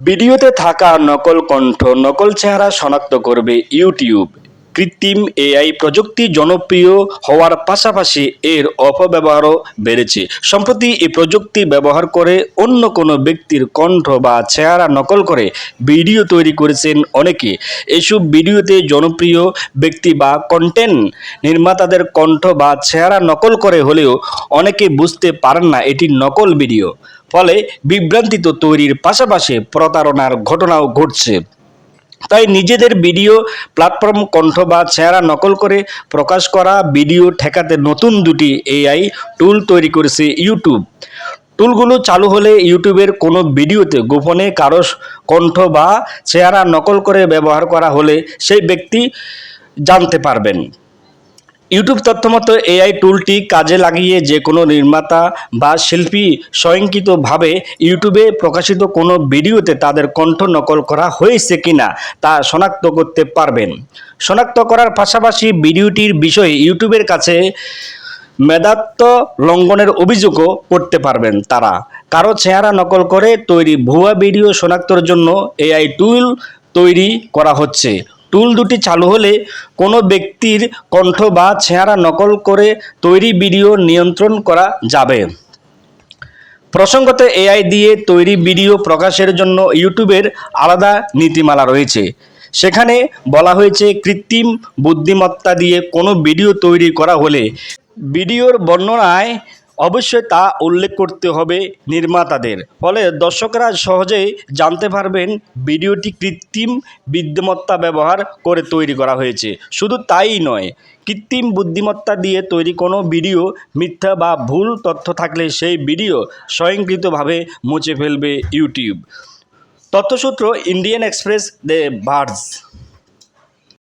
ভিডিওতে থাকা নকল কণ্ঠ নকল চেহারা শনাক্ত করবে ইউটিউব। কৃত্রিম এআই প্রযুক্তি জনপ্রিয় হওয়ার পাশাপাশি এর অপব্যবহারও বেড়েছে। সম্প্রতি এই প্রযুক্তি ব্যবহার করে অন্য কোনো ব্যক্তির কণ্ঠ বা চেহারা নকল করে ভিডিও তৈরি করেছেন অনেকে। এসব ভিডিওতে জনপ্রিয় ব্যক্তি বা কন্টেন্ট নির্মাতাদের কণ্ঠ বা চেহারা নকল করে হলেও অনেকে বুঝতে পারেন না এটি নকল ভিডিও। ফলে বিভ্রান্তি তো তৈরির পাশাপাশি প্রতারণার ঘটনাও ঘটছে। তাই নিজেদের ভিডিও প্ল্যাটফর্ম কণ্ঠ বা চেহারা নকল করে প্রকাশ করা ভিডিও ঠেকাতে নতুন দুটি এআই টুল তৈরি করেছে ইউটিউব টুলগুলো চালু হলে ইউটিউবের কোনো ভিডিওতে গোপনে কারও কণ্ঠ বা চেহারা নকল করে ব্যবহার করা হলে সেই ব্যক্তি জানতে পারবেন। ইউটিউব তথ্যমতো এআই টুলটি কাজে লাগিয়ে যে কোনো নির্মাতা বা শিল্পী স্বয়ংকৃতভাবে ইউটিউবে প্রকাশিত কোনো ভিডিওতে তাদের কণ্ঠ নকল করা হয়েছে কিনা তা শনাক্ত করতে পারবেন। শনাক্ত করার পাশাপাশি ভিডিওটির বিষয়ে ইউটিউবের কাছে মেধাত্ব লঙ্ঘনের অভিযোগও করতে পারবেন তারা। কারও চেহারা নকল করে তৈরি ভুয়া ভিডিও শনাক্তর জন্য এআই টুল তৈরি করা হচ্ছে। টুল দুটি চালু হলে কোনো ব্যক্তির কণ্ঠ বা চেহারা নকল করে তৈরি ভিডিও নিয়ন্ত্রণ করা যাবে। প্রসঙ্গত এআই দিয়ে তৈরি ভিডিও প্রকাশের জন্য ইউটিউবের আলাদা নীতিমালা রয়েছে। সেখানে বলা হয়েছে, কৃত্রিম বুদ্ধিমত্তা দিয়ে কোনো ভিডিও তৈরি করা হলে ভিডিওর বর্ণনায় অবশ্যই তা উল্লেখ করতে হবে নির্মাতাদের। ফলে দর্শকরা সহজেই জানতে পারবেন ভিডিওটি কৃত্রিম বুদ্ধিমত্তা ব্যবহার করে তৈরি করা হয়েছে। শুধু তাই নয়, কৃত্রিম বুদ্ধিমত্তা দিয়ে তৈরি কোনো ভিডিও মিথ্যা বা ভুল তথ্য থাকলে সেই ভিডিও স্বয়ংকৃতভাবে মুছে ফেলবে ইউটিউব। তথ্যসূত্র ইন্ডিয়ান এক্সপ্রেস, দ্য বার্ডস